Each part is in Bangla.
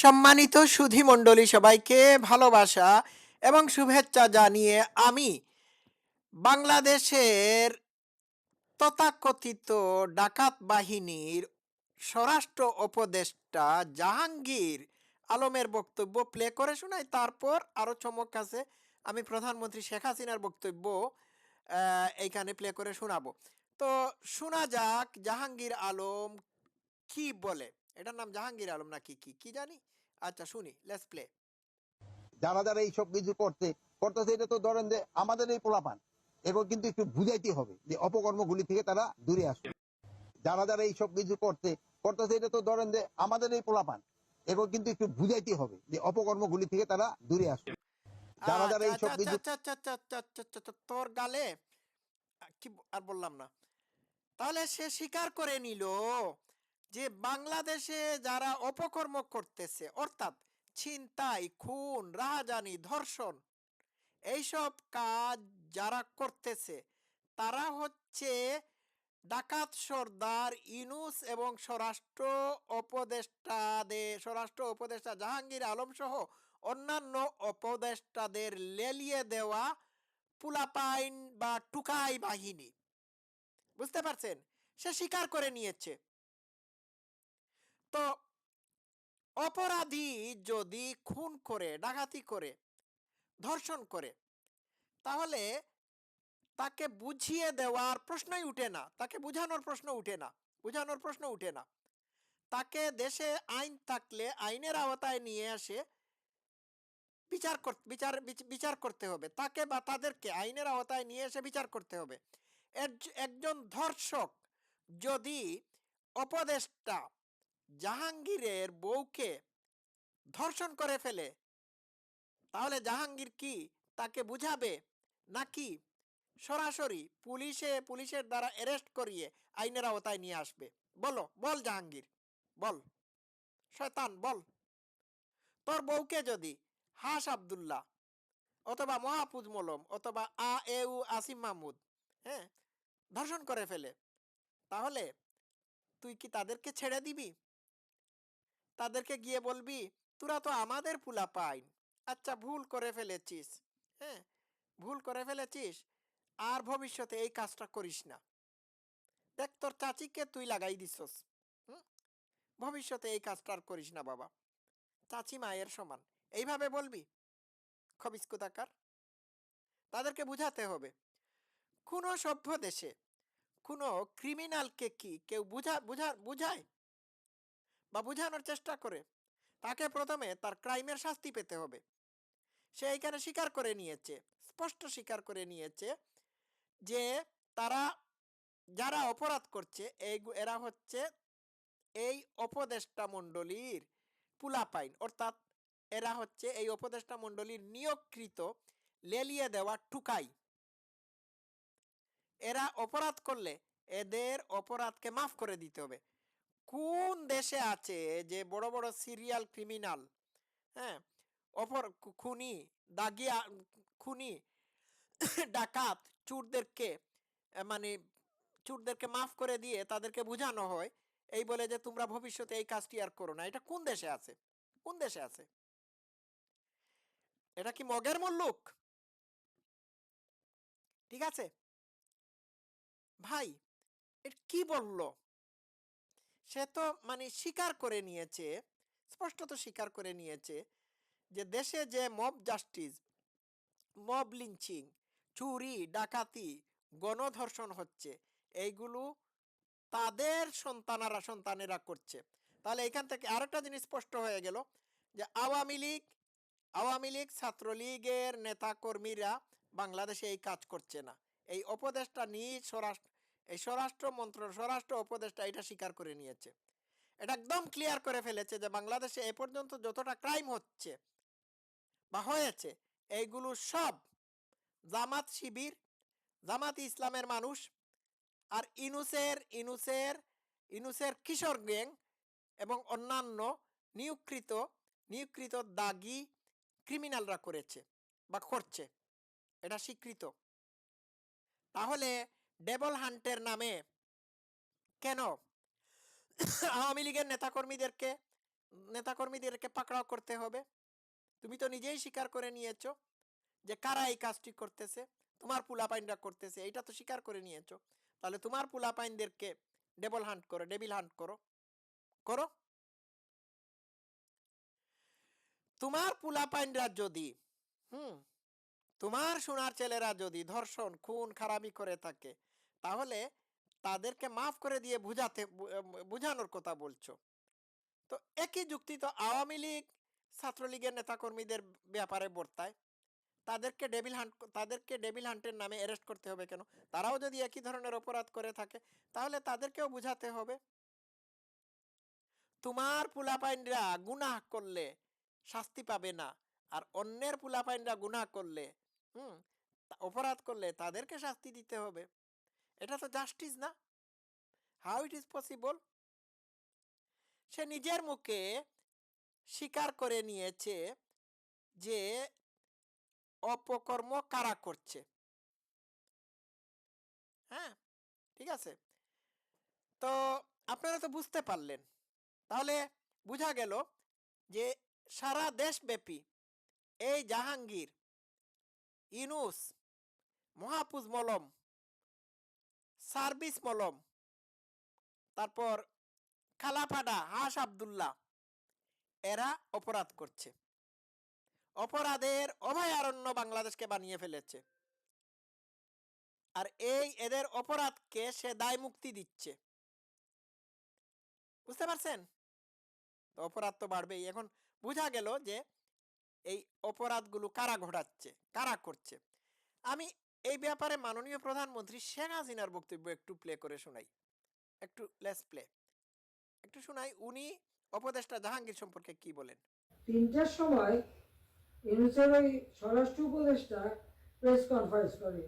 সম্মানিত সুধী মণ্ডলী সবাইকে ভালোবাসা এবং শুভেচ্ছা জানিয়ে আমি বাংলাদেশের তথাকথিত ডাকাত বাহিনীর স্বরাষ্ট্র উপদেষ্টা জাহাঙ্গীর আলমের বক্তব্য প্লে করে শোনাই। তারপর আরও চমক আছে, আমি প্রধানমন্ত্রী শেখ হাসিনার বক্তব্য এইখানে প্লে করে শোনাবো। তো শোনা যাক জাহাঙ্গীর আলম কি বলে। এটার নাম জাহাঙ্গীর আলম নাকি কি কি জানি? আচ্ছা শুনি লেটস প্লে যারা যারা এই সব কিছু করতে করতেছে এটা তো ধরেন যে আমাদের এই পোলাপান। এবার কিন্তু একটু বুঝাইতে হবে যে অপকর্মগুলি থেকে তারা দূরে আসবে যারা যারা এই সব কিছু করতে করতেছে এটা তো ধরেন যে আমাদের এই পোলাপান। এবার কিন্তু একটু বুঝাইতে হবে যে অপকর্মগুলি থেকে তারা দূরে আসবে যারা যারা কিছু আচ্ছা আচ্ছা আচ্ছা আচ্ছা আচ্ছা, তোর গালে কি আর বললাম না। তাহলে সে স্বীকার করে নিল যে বাংলাদেশে যারা অপকর্ম করতেছে, অর্থাৎ ছিনতাই, খুন, রাহাজানি, ধর্ষণ, এইসব কাজ যারা করতেছে, তারা হচ্ছে ডাকাত সর্দার ইনুস এবং স্বরাষ্ট্র উপদেষ্টাদের স্বরাষ্ট্র উপদেষ্টা জাহাঙ্গীর আলম সহ অন্যান্য উপদেষ্টাদের লেলিয়ে দেওয়া পুলাপাইন বা টুকাই বাহিনী। বুঝতে পারছেন? সে স্বীকার করে নিয়েছে। তো অপরাধী যদি খুন করে, ডাকাতি করে, ধর্ষণ করে, তাহলে তাকে বুঝিয়ে দেওয়ার প্রশ্নই উঠে না। তাকে বুঝানোর প্রশ্ন উঠে না। বুঝানোর প্রশ্ন উঠে না। তাকে দেশে আইন থাকলে আইনের আওতায় নিয়ে আসে বিচার বিচার বিচার করতে হবে। তাকে বা তাদেরকে আইনের আওতায় নিয়ে এসে বিচার করতে হবে। একজন ধর্ষক যদি উপদেষ্টা জাহাঙ্গীরের বউকে ধর্ষণ করে ফেলে। তাহলে জাহাঙ্গীর কি তাকে বুঝাবে? নাকি সরাসরি পুলিশে, পুলিশের দ্বারা অ্যারেস্ট করিয়ে আইনের আওতায় নিয়ে আসবে? বলো, বল জাহাঙ্গীর, বল। শয়তান, বল। তোর বউকে যদি হাস আব্দুল্লাহ অথবা মহাপুজ মলম অথবা আ এ উ আসিম মাহমুদ হ্যাঁ? ধর্ষণ করে ফেলে। তাহলে তুই কি তাদেরকে ছেড়ে দিবি? তাদেরকে গিয়ে বলবি, তোরা তো আমাদের পুলা পাইন। আচ্ছা ভুল করে ফেলেছিস হ্যাঁ? ভুল করে ফেলেছিস, আর ভবিষ্যতে এই কাজটা করিস না। দেখ, তোর চাচিকে তুই লাগাই দিছস? ভবিষ্যতে এই কাজটা আর করিস না বাবা। চাচি মায়ের সমান। এইভাবে বলবি? খবিস কোথাকার তাদেরকে বুঝাতে হবে। কোনো সভ্য দেশে কোনো ক্রিমিনালকে কি কেউ বুঝা বুঝা, বুঝায়? বা বুঝানোর চেষ্টা করে, তাকে প্রথমে তার ক্রাইমের শাস্তি পেতে হবে। সে এখানে স্বীকার করে নিয়েছে, স্পষ্ট স্বীকার করে নিয়েছে যে তারা, যারা অপরাধ করছে, এই এরা হচ্ছে এই উপদেষ্টা মণ্ডলীর পুলাপাইন। অর্থাৎ এরা হচ্ছে এই উপদেষ্টা মণ্ডলীর নিয়োগকৃত লেলিয়ে দেওয়া টুকাই এরা অপরাধ করলে এদের অপরাধকে মাফ করে দিতে হবে। কোন দেশে আছে যে বড় বড় সিরিয়াল ক্রিমিনাল হ্যাঁ অপর খুনি, দাগিয়া, খুনি, ডাকাত, চুরদেরকে মানে চুরদেরকে মাফ করে দিয়ে তাদেরকে বোঝানো হয়, এই বলে যে তোমরা ভবিষ্যতে এই কাজটি আর করো না। এটা কোন দেশে আছে? কোন দেশে আছে? এটা কি মগের মুল্লুক? ঠিক আছে? ভাই এটা কি বলল? সে তো মানে স্বীকার করে নিয়েছে, স্পষ্টত স্বীকার করে নিয়েছে যে দেশে যে মব জাস্টিস মব লিঞ্চিং চুরি, ডাকাতি, গণধর্ষণ হচ্ছে, এইগুলো তাদের সন্তানারা, সন্তানেরা করছে। তাহলে এখান থেকে আরেকটা জিনিস স্পষ্ট হয়ে গেল যে আওয়ামী লীগ আওয়ামী লীগ ছাত্রলীগের নেতা কর্মীরা বাংলাদেশে এই কাজ করছে না। এই উপদেশটা নিজ স্বরাষ্ট্র এই স্বরাষ্ট্র মন্ত্র স্বরাষ্ট্র উপদেষ্টা এটা স্বীকার করে নিয়েছে। এটা একদম ক্লিয়ার করে ফেলেছে যে বাংলাদেশে এ পর্যন্ত যতটা ক্রাইম হচ্ছে বা হয়েছে, এইগুলো সব জামাত শিবির, জামাত ইসলামের মানুষ আর ইনুসের ইনুসের ইনুসের কিশোর গ্যাং এবং অন্যান্য নিয়োগকৃত নিয়োগকৃত দাগি ক্রিমিনালরা করেছে বা করছে। এটা স্বীকৃত। তাহলে ডেবল হান্টের নামে। কেন? আওয়ামী লীগের নেতাকর্মীদেরকে নেতাকর্মীদেরকে পাকড়াও করতে হবে। তুমি তো নিজেই স্বীকার করে নিয়েছো যে কারা এই কাজটি করতেছে, তোমার পুলাপাইনরা করতেছে, এইটা তো স্বীকার করে নিয়েছো। তাহলে তোমার পুলাপাইনদেরকে ডেবল হান্ট করো ডেবিল হান্ট করো। করো। তোমার পুলাপাইনরা যদি, হুম, তোমার সোনার ছেলেরা যদি ধর্ষণ, খুন, খারাপি করে থাকে তাহলে তাদেরকে মাফ করে দিয়ে বুঝাতে বুঝানোর কথা বলছো। তো একই যুক্তি তো আওয়ামী লীগ, ছাত্রলীগের নেতাকর্মীদের ব্যাপারে বর্তায়। তাদেরকে ডেভিল হান্ট তাদেরকে ডেভিল হান্টের নামে অ্যারেস্ট করতে হবে কেন? তারাও যদি একই ধরনের অপরাধ করে থাকে, তাহলে তাদেরকেও বুঝাতে হবে। তোমার পুলাপাইনরা গুনাহ করলে শাস্তি পাবে না, আর অন্যের পুলাপাইনরা গুনাহ করলে, হুম অপরাধ করলে তাদেরকে শাস্তি দিতে হবে। এটা তো জাস্টিস না? হাউ ইট ইজ পসিবল সে নিজের মুখে স্বীকার করে নিয়েছে যে অপকর্ম কারা করছে। হ্যাঁ ঠিক আছে। তো আপনারা তো বুঝতে পারলেন। তাহলে বোঝা গেল যে সারা দেশব্যাপী এই জাহাঙ্গীর ইনুস মহাপুজ মলম সার্ভিস মলম। তারপর খালাফাডা হাস আবদুল্লাহ। এরা অপরাধ করছে। অপরাধের অভয়ারণ্য বাংলাদেশকে বানিয়ে ফেলেছে। আর এই এদের অপরাধকে সে দায় মুক্তি দিচ্ছে। বুঝতে পারছেন? তো অপরাধ তো বাড়বেই। এখন বোঝা গেল যে এই অপরাধগুলো কারা ঘটাচ্ছে, কারা করছে? আমি এই ব্যাপারে মাননীয় প্রধানমন্ত্রী শেখ হাসিনার বক্তব্য একটু প্লে করে শোনাই। একটু লেস প্লে একটু শোনাই, উনি উপদেষ্টা জাহাঙ্গীর সম্পর্কে কি বলেন? তিনটার সময় ইউনুসের ওই স্বরাষ্ট্র উপদেষ্টা প্রেস কনফারেন্স করে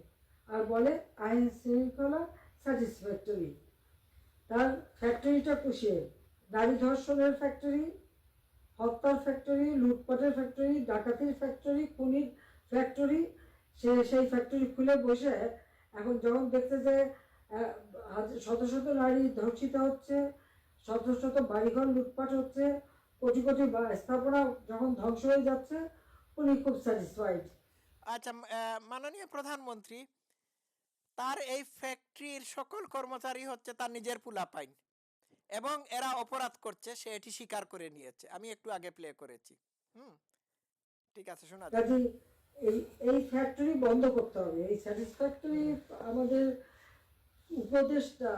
আর বলে, আইন শৃঙ্খলা স্যাটিসফ্যাক্টরি তার ফ্যাক্টরিটা পুষিয়ে নারী ধর্ষণের ফ্যাক্টরি হত্যার ফ্যাক্টরি লুটপাটের ফ্যাক্টরি ডাকাতির ফ্যাক্টরি খুনির ফ্যাক্টরি সে সেই ফ্যাক্টরি খুলে বসে এখন যখন দেখতে যে শত শত নারী ধর্ষিত হচ্ছে শত শত বাড়িঘর লুটপাট হচ্ছে কোটি কোটি স্থাপনা যখন ধ্বংস হয়ে যাচ্ছে উনি খুব স্যাটিসফাইড আচ্ছা মাননীয় প্রধানমন্ত্রী তার এই ফ্যাক্টরির সকল কর্মচারী হচ্ছে তার নিজের পুলাপাইন এবং এরা অপরাধ করছে সে এটি স্বীকার করে নিয়েছে। আমি একটু আগে প্লে করেছি। হুম ঠিক আছে শোনা এই এই ফ্যাক্টরি বন্ধ করতে হবে। এই স্যাটিসফ্যাক্টরি আমাদের উপদেশটা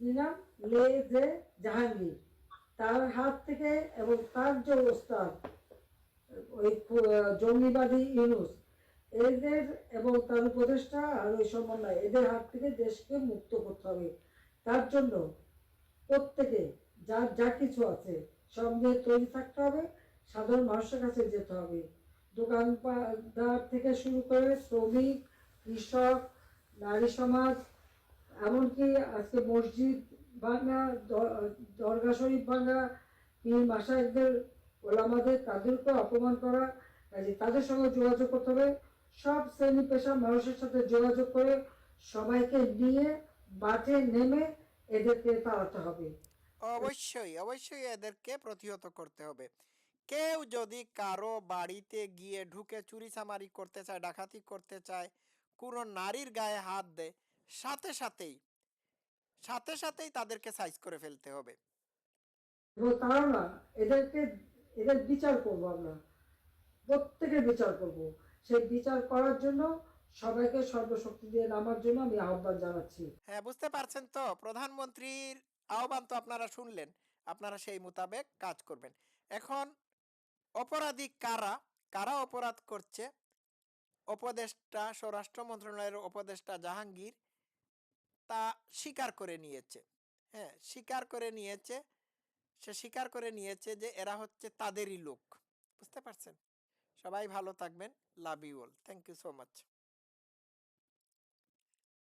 নাম? লে জে জাহাঙ্গীর। তার হাত থেকে এবং তার যে ওস্তাদ ওই জঙ্গিবাদী ইউনুস, এদের এবং তার উপদেষ্টা আর ওই সমন্বয়, এদের হাত থেকে দেশকে মুক্ত করতে হবে। তার জন্য প্রত্যেকে যার যা কিছু আছে নিয়ে তৈরি থাকতে হবে, সাধারণ মানুষের কাছে যেতে হবে। দোকানদার থেকে শুরু করে শ্রমিক, কৃষক, নারী সমাজ, এমনকি আজকে মসজিদ ভাঙা দরগা শরীফ ভাঙা, পীর মাসায়কদের ওলামাদের তাদেরকে অপমান করা, কাজে তাদের সঙ্গে যোগাযোগ করতে হবে। সব শ্রেণি পেশা মানুষের সাথে যোগাযোগ করে সবাইকে নিয়ে মাঠে নেমে এদেরকে তাড়াতে হবে। অবশ্যই অবশ্যই এদেরকে প্রতিহত করতে হবে। কেউ যদি কারও বাড়িতে গিয়ে ঢুকে চুরি চামারি করতে চায় ডাকাতি করতে চায় কোনো নারীর গায়ে হাত দেয় সাথে সাথেই সাথে সাথেই তাদেরকে সাইজ করে ফেলতে হবে। তারাও না এদেরকে এদের বিচার করব আমরা। প্রত্যেকের বিচার করব। সেই বিচার করার জন্য সবাইকে সর্বশক্তি দিয়ে নামার জন্য আমি আহ্বান জানাচ্ছি। হ্যাঁ বুঝতে পারছেন তো? প্রধানমন্ত্রীর আহ্বান তো আপনারা শুনলেন। আপনারা সেই মোতাবেক কাজ করবেন। এখন অপরাধী কারা? কারা অপরাধ করছে? উপদেষ্টা, স্বরাষ্ট্র মন্ত্রণালয়ের উপদেষ্টা জাহাঙ্গীর তা স্বীকার করে নিয়েছে। হ্যাঁ স্বীকার করে নিয়েছে। সে স্বীকার করে নিয়েছে যে এরা হচ্ছে তাদেরই লোক। বুঝতে পারছেন? সবাই ভালো থাকবেন। Love you all. Thank you so much